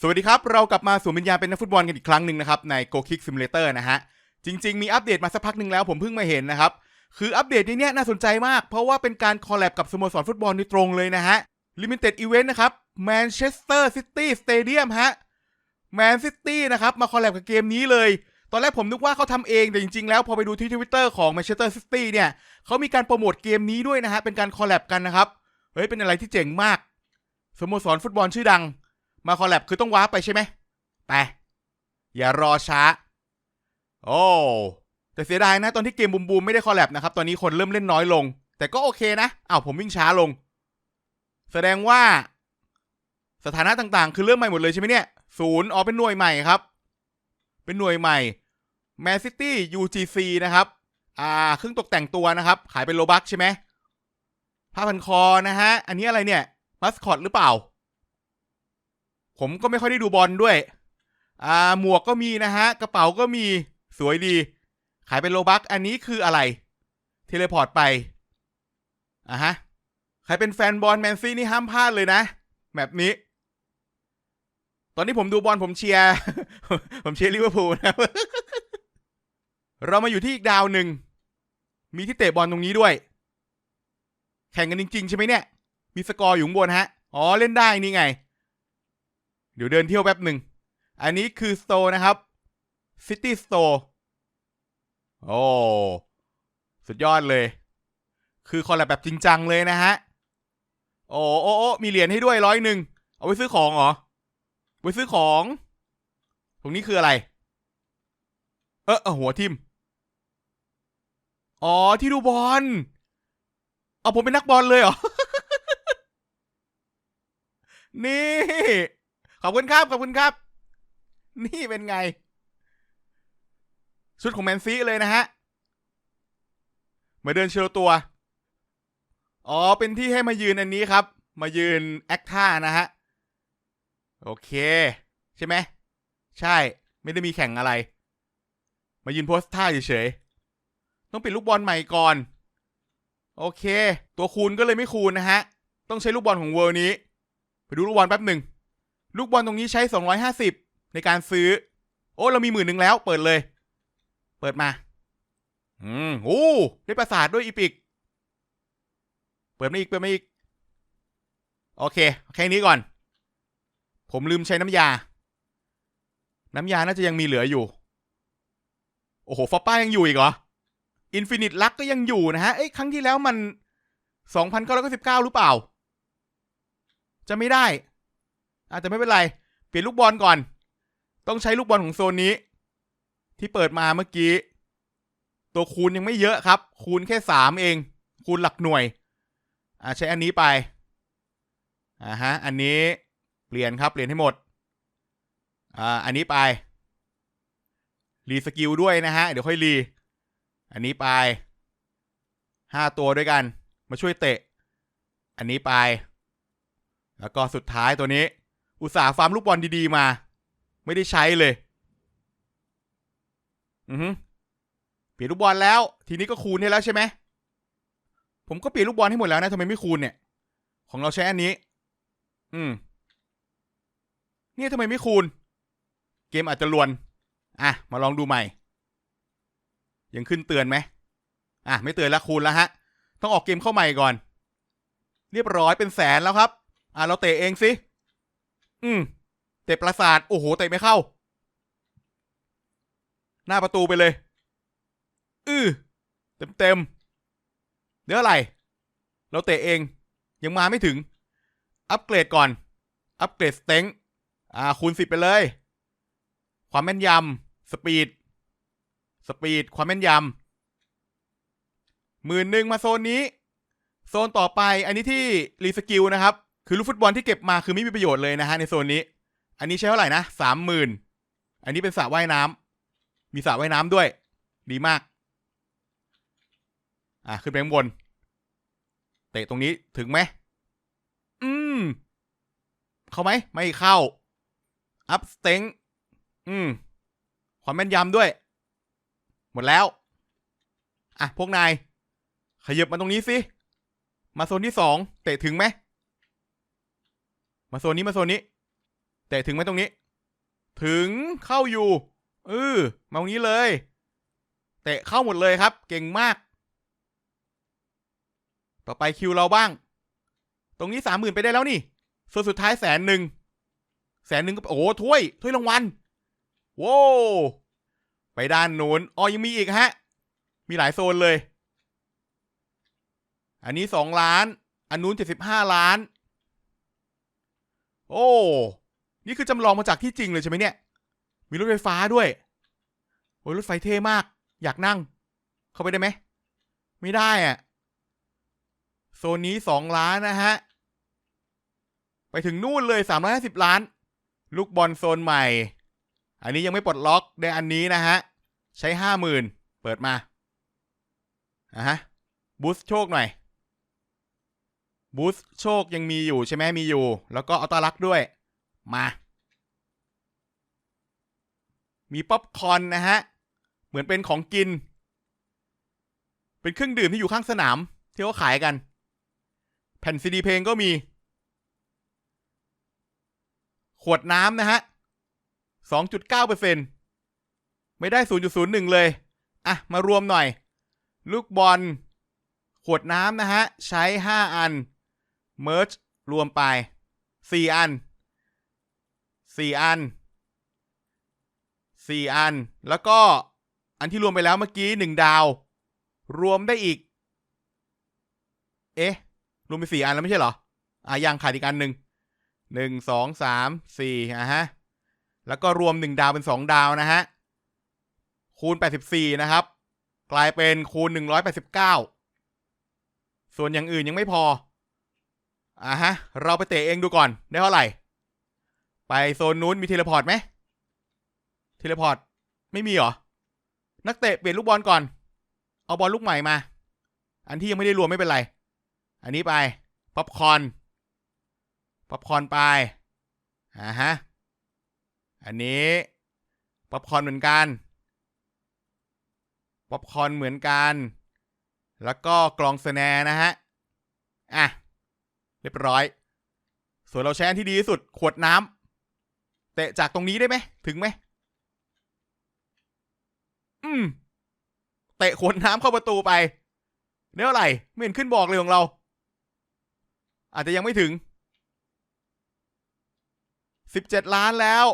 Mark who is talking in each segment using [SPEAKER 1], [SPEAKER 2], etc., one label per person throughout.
[SPEAKER 1] สวัสดีครับ เรากลับมาสู่วิญญาณเป็นนักฟุตบอลกันอีกครั้งหนึ่งนะครับ ใน Go Kick Simulator นะฮะ จริง ๆ มีอัปเดตมาสักพักหนึ่งแล้วผมเพิ่งมาเห็นนะครับ คืออัปเดตนี้เนี่ยน่าสนใจมาก เพราะว่าเป็นการคอลแลบกับสโมสรฟุตบอลโดยตรงเลยนะฮะ Limited Event นะครับ Manchester City Stadium ฮะ Man City นะครับ มาคอลแลบกับเกมนี้เลย ตอนแรกผมนึกว่าเขาทำเอง แต่จริง ๆ แล้วพอไปดูที่ทวิตเตอร์ของ Manchester City เนี่ยเขามีการโปรโมทเกมนี้ด้วยนะฮะ เป็นการคอลแลบกันนะครับ เฮ้ย เป็นอะไรที่เจ๋งมาก สโมสรฟุตบอลชื่อดัง มาคอลแลบคือต้องว้าร์ปไปใช่ไหมไป อย่ารอช้า โอ้แต่เสียดายนะตอนที่เกมบูมบูมไม่ได้คอลแลบนะครับ ตอนนี้คนเริ่มเล่นน้อยลง แต่ก็โอเคนะอ้าวผมวิ่งช้าลง แสดงว่าสถานะต่างๆ คือเริ่มใหม่หมดเลยใช่ไหมเนี่ย ศูนย์อ๋อเป็นหน่วยใหม่ครับ เป็นหน่วยใหม่ Man City UGC นะครับ อ่าเครื่องตกแต่งตัวนะครับ ขายเป็นโลบักใช่ไหมผ้าพันคอนะฮะ อันนี้อะไรเนี่ย มัสคอตหรือเปล่า ผมก็ไม่ค่อยได้ดูบอลด้วย อ่า หมวกก็มีนะฮะ กระเป๋าก็มี สวยดี ขายเป็นโลบัก อันนี้คืออะไร เทเลพอร์ตไป อะฮะ ใครเป็นแฟนบอลแมนซีนี่ห้ามพลาดเลยนะ แบบนี้ ตอนนี้ผมดูบอลผมเชียร์ ผมเชียร์ลิเวอร์พูลนะ เรามาอยู่ที่อีกดาวหนึ่ง มีที่เตะบอลตรงนี้ด้วย แข่งกันจริง ๆ ใช่ไหมเนี่ย มีสกอร์อยู่บนฮะ อ๋อ เล่นได้นี่ไง เดี๋ยวเดินเที่ยวแป๊บหนึ่ง อันนี้คือสโตร์นะครับ City Store โอ้สุดยอดเลย คือคอลแลบแบบจริงจังเลยนะฮะ โอ้โอ้โอ้มีเหรียญให้ด้วยร้อยหนึ่ง เอาไว้ซื้อของเหรอ ไว้ซื้อของ ตรงนี้คืออะไร เออเออหัวทิม อ๋อที่ดูบอล เอาผมเป็นนักบอลเลยเหรอ นี่ ขอบคุณครับ ขอบคุณครับ นี่เป็นไง ชุดของแมนซีเลยนะฮะมาเดินโชว์ตัว อ๋อ เป็นที่ให้มายืนอันนี้ครับ มายืนแอคท่านะฮะ โอเค ใช่ไหม ใช่ ไม่ได้มีแข่งอะไร มายืนโพสท่าเฉยๆ ต้องเปลี่ยนลูกบอลใหม่ก่อน โอเค ตัวคูณก็เลยไม่คูณนะฮะ ต้องใช้ลูกบอลของเวิร์นี้ ไปดูลูกบอลแป๊บหนึ่ง ลูกบอลตรงนี้ใช้ 250 ในการซื้อ โอ้ เรามีหมื่นหนึ่งแล้ว เปิดเลย เปิดมา อืมโอ้ได้ประสาทด้วยอีพิก เปิดมาอีก เปิดมาอีก โอเค แค่นี้ก่อน ผมลืมใช้น้ำยา น้ำยาน่าจะยังมีเหลืออยู่ โอ้โหฟอปป้ายังอยู่อีกเหรอ อินฟินิตลักก็ยังอยู่นะฮะ เอ้ย ครั้งที่แล้วมัน 2,999หรือเปล่า จะไม่ได้ อาจจะไม่เป็นไร เปลี่ยนลูกบอลก่อน ต้องใช้ลูกบอลของโซนนี้ ที่เปิดมาเมื่อกี้ ตัวคูณยังไม่เยอะครับ คูณแค่สามเอง คูณหลักหน่วย อ่าใช้อันนี้ไป อ่าฮะ อันนี้เปลี่ยนครับ เปลี่ยนให้หมด อ่า อันนี้ไป รีสกิลด้วยนะฮะ เดี๋ยวค่อยรี อันนี้ไปห้าตัวด้วยกัน มาช่วยเตะ อันนี้ไป แล้วก็สุดท้ายตัวนี้ อุตส่าห์ฟาร์มลูกบอลดีๆมา ไม่ได้ใช้เลย อือฮึเปลี่ยนลูกบอลแล้ว ทีนี้ก็คูณให้แล้วใช่ไหมผมก็เปลี่ยนลูกบอลให้หมดแล้วนะทำไมไม่คูณเนี่ย ของเราใช้อันนี้ อืม เนี่ยทำไมไม่คูณ เกมอาจจะลวน อะ มาลองดูใหม่ ยังขึ้นเตือนไหมอะ ไม่เตือนแล้วคูณแล้วฮะ ต้องออกเกมเข้าใหม่ก่อน เรียบร้อยเป็นแสนแล้วครับ อะเราเตะเองสิ อืมเตะประสาท โอ้โหเตะไม่เข้า หน้าประตูไปเลย อือเต็มเต็มเดี๋ยวอะไร เราเตะเอง ยังมาไม่ถึง อัปเกรดก่อน อัปเกรดสเต็งอ่า คูณสิบไปเลย ความแม่นยำสปีด สปีด ความแม่นยำหมื่นหนึ่งมาโซนนี้ โซนต่อไป อันนี้ที่รีสกิลนะครับ คือลูกฟุตบอลที่เก็บมาคือไม่มีประโยชน์เลยนะฮะในโซนนี้ อันนี้ใช้เท่าไหร่นะสามหมื่นอันนี้เป็นสระว่ายน้ำมีสระว่ายน้ำด้วย ดีมาก อะขึ้นไปข้างบน เตะตรงนี้ถึงไหม อืม เข้าไหม ไม่เข้า อัพสเต็งอืม ความแม่นยำด้วย หมดแล้ว อะ พวกนาย ขยับมาตรงนี้สิ มาโซนที่สอง เตะถึงไหม มาโซนนี้มาโซนนี้เตะถึงไหมตรงนี้ ถึงเข้าอยู่เออมาตรงนี้เลยเตะเข้าหมดเลยครับ เก่งมาก ต่อไปคิวเราบ้าง ตรงนี้สามหมื่นไปได้แล้วนี่ส่วนสุดท้ายแสนหนึ่งแสนหนึ่งก็โอ้โหถ้วยถ้วยรางวัลโว้ไปด้านโน้นอ๋อยังมีอีกฮะ มีหลายโซนเลย อันนี้สองล้าน อันนู้นเจ็ดสิบห้าล้าน โอ้ นี่คือจำลองมาจากที่จริงเลยใช่ไหมเนี่ย มีรถไฟฟ้าด้วย โอ้ยรถไฟเท่มาก อยากนั่ง เข้าไปได้ไหม ไม่ได้อะโซนนี้สองล้านนะฮะ ไปถึงนู่นเลยสามร้อยห้าสิบล้าน ลูกบอลโซนใหม่ อันนี้ยังไม่ปลดล็อกได้อันนี้นะฮะ ใช้ห้าหมื่นเปิดมาอะฮะ บูสต์โชคหน่อย บูสโชคยังมีอยู่ใช่ไหมมีอยู่ แล้วก็อัลตาลักด้วย มา มีป๊อปคอนนะฮะ เหมือนเป็นของกิน เป็นเครื่องดื่มที่อยู่ข้างสนาม ที่เขาขายกัน แผ่นซีดีเพลงก็มี ขวดน้ำนะฮะ 2.9%ไม่ได้ 0.01 เลย อะ มารวมหน่อย ลูกบอลขวดน้ำนะฮะ ใช้ 5 อัน เมิร์ชรวมไป4อัน4อัน4อัน แล้วก็อันที่รวมไปแล้วเมื่อกี้1ดาว รวมได้อีก เอ๊ะ รวมไป4อันแล้วไม่ใช่เหรอ อะยังขาดอีกอันหนึ่งหนึ่งสองสามสี่อะฮะ แล้วก็รวม1ดาวเป็น2ดาวนะฮะ คูณ84นะครับ กลายเป็นคูณ189ส่วนอย่างอื่นยังไม่พอ อะฮะ เราไปเตะเองดูก่อนได้เท่าไหร่ ไปโซนนู้นมีเทเลพอร์ตไหมเทเลพอร์ตไม่มีเหรอ นักเตะเปลี่ยนลูกบอลก่อน เอาบอลลูกใหม่มา อันที่ยังไม่ได้รวมไม่เป็นไร อันนี้ไป ป๊อปคอน ป๊อปคอนไปอ่าฮะ อันนี้ ป๊อปคอนเหมือนกัน ป๊อปคอนเหมือนกัน แล้วก็กลองสแนนะฮะ อะ รียบร้อย ส่วนเราใช้อันที่ดีที่สุดขวดน้ำเตะจากตรงนี้ได้ไหมถึงไหมอืมเตะขวดน้ำเข้าประตูไปเท่าไรไม่เห็นขึ้นบอกเลยของเรา อาจจะยังไม่ถึงสิบเจ็ดล้านแล้ว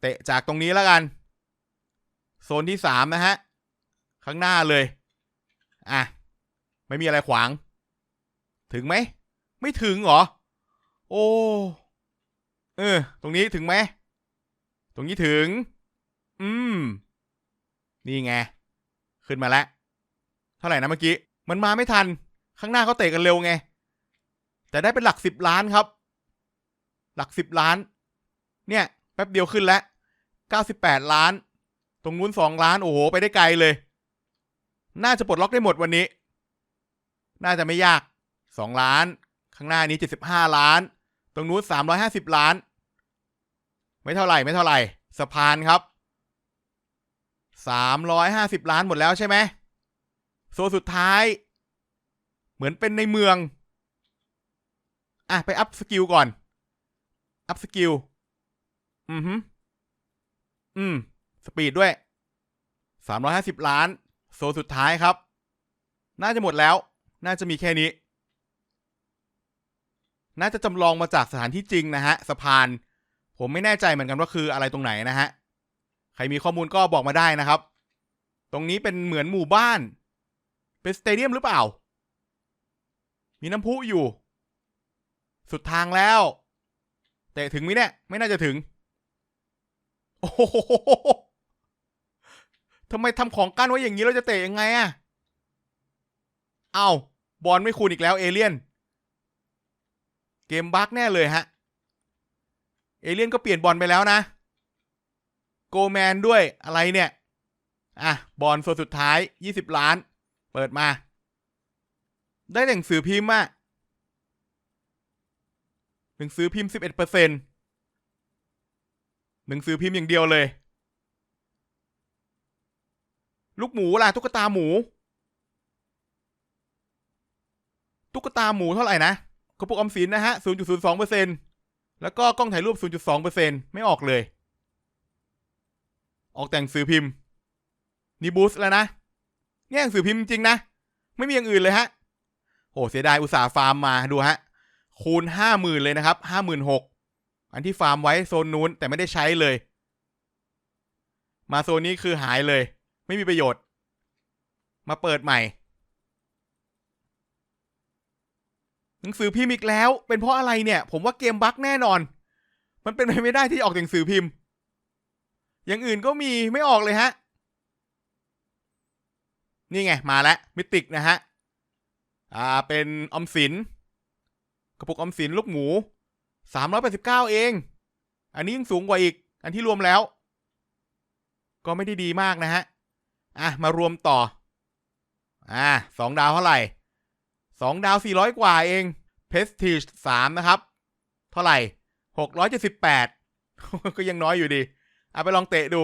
[SPEAKER 1] เตะจากตรงนี้แล้วกัน โซนที่สามนะฮะ ข้างหน้าเลย อะ ไม่มีอะไรขวาง ถึงไหม ไม่ถึงเหรอ โอ้ เออ ตรงนี้ถึงไหม ตรงนี้ถึง อืม นี่ไง ขึ้นมาแล้ว เท่าไหร่นะเมื่อกี้ มันมาไม่ทัน ข้างหน้าเขาเตะกันเร็วไง แต่ได้เป็นหลักสิบล้านครับ หลักสิบล้าน เนี่ย แป๊บเดียวขึ้นแล้วเก้าสิบแปดล้าน ตรงนู้นสองล้าน โอ้โห ไปได้ไกลเลย น่าจะปลดล็อกได้หมดวันนี้ น่าจะไม่ยาก สองล้าน ข้างหน้านี้เจ็ดสิบห้าล้าน ตรงนู้นสามร้อยห้าสิบล้าน ไม่เท่าไหร่ ไม่เท่าไหร่ สะพานครับสามร้อยห้าสิบล้านหมดแล้วใช่ไหมโซนสุดท้าย เหมือนเป็นในเมือง อะ ไปอัพสกิลก่อน อัพสกิล อือฮึอืม สปีดด้วยสามร้อยห้าสิบล้าน โซนสุดท้ายครับ น่าจะหมดแล้ว น่าจะมีแค่นี้ น่าจะจำลองมาจากสถานที่จริงนะฮะสะพาน ผมไม่แน่ใจเหมือนกันว่าคืออะไรตรงไหนนะฮะใครมีข้อมูลก็บอกมาได้นะครับ ตรงนี้เป็นเหมือนหมู่บ้าน เป็นสเตเดียมหรือเปล่า มีน้ำพุอยู่ สุดทางแล้วเตะถึงไหมเนี่ย ไม่น่าจะถึง โอ้โหทำไมทำของกั้นไว้อย่างนี้เราจะเตะยังไงอะเอา้าบอลไม่คูณอีกแล้วเอเลียน เกมบั๊กแน่เลยฮะ เอเลี่ยนก็เปลี่ยนบอลไปแล้วนะ โกแมนด้วยอะไรเนี่ย อะ บอลส่วนสุดท้าย 20 ล้าน เปิดมา ได้หนังสือพิมพ์อะหนังสือพิมพ์ 11%หนังสือพิมพ์อย่างเดียวเลย ลูกหมูล่ะตุ๊กตาหมู ตุ๊กตาหมูเท่าไหร่นะ ระปุกออมสินนะฮะ 0.02%แล้วก็กล้องถ่ายรูป 0.2%ไม่ออกเลย ออกแต่งสื่อพิมพ์นี่บูส์แล้วนะเนี่ยหนังสือพิมพ์จริงนะ ไม่มีอย่างอื่นเลยฮะโหเสียดายอุตสาห์ฟาร์มมาดูฮะ คูณห้าหมื่นเลยนะครับห้าหมื่นหกอันที่ฟาร์มไว้โซนนู้นแต่ไม่ได้ใช้เลย มาโซนนี้คือหายเลย ไม่มีประโยชน์ มาเปิดใหม่ หนังสือพิมพ์อีกแล้ว เป็นเพราะอะไรเนี่ย ผมว่าเกมบั๊กแน่นอน มันเป็นไปไม่ได้ที่ออกหนังสือพิมพ์ อย่างอื่นก็มีไม่ออกเลยฮะ นี่ไง มาแล้วมิติกนะฮะ อ่า เป็นอมสิน กระปุกอมสินลูกหมูสามร้อยแปดสิบเก้าเอง อันนี้ยังสูงกว่าอีก อันที่รวมแล้ว ก็ไม่ได้ดีมากนะฮะ อะ มารวมต่อ อ่าสองดาวเท่าไหร่ สองดาวสี่ร้อยกว่าเอง Prestige สามนะครับ เท่าไหร่หกร้อยเจ็ดสิบแปดก็ยังน้อยอยู่ดี เอะไปลองเตะดู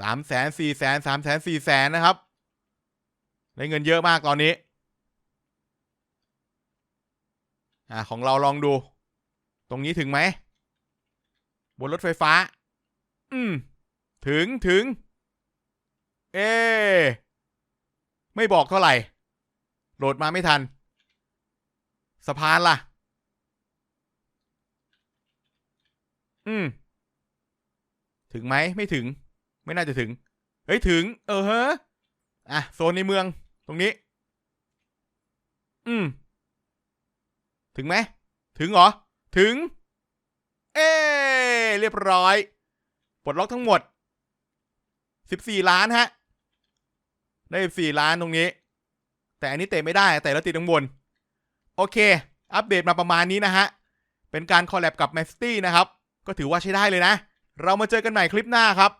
[SPEAKER 1] สามแสนสี่แสนสามแสนสี่แสนนะครับ ได้เงินเยอะมากตอนนี้ อ่าของเราลองดู ตรงนี้ถึงไหม บนรถไฟฟ้า อืม ถึงถึง เอ ไม่บอกเท่าไหร่ โหลดมาไม่ทัน สะพานล่ะ อืม ถึงไหมไม่ถึง ไม่น่าจะถึง เฮ้ย ถึง เออเฮ้อะ โซนในเมืองตรงนี้ อืม ถึงไหม ถึงเหรอ ถึง เอ้เรียบร้อย ปลดล็อกทั้งหมดสิบสี่ล้านฮะ ได้สิบสี่ล้านตรงนี้ แต่อันนี้เตะไม่ได้แต่เราติดข้างบน โอเค อัปเดตมาประมาณนี้นะฮะ เป็นการคอลแลบกับแมสตี้นะครับ ก็ถือว่าใช้ได้เลยนะ เรามาเจอกันใหม่คลิปหน้าครับ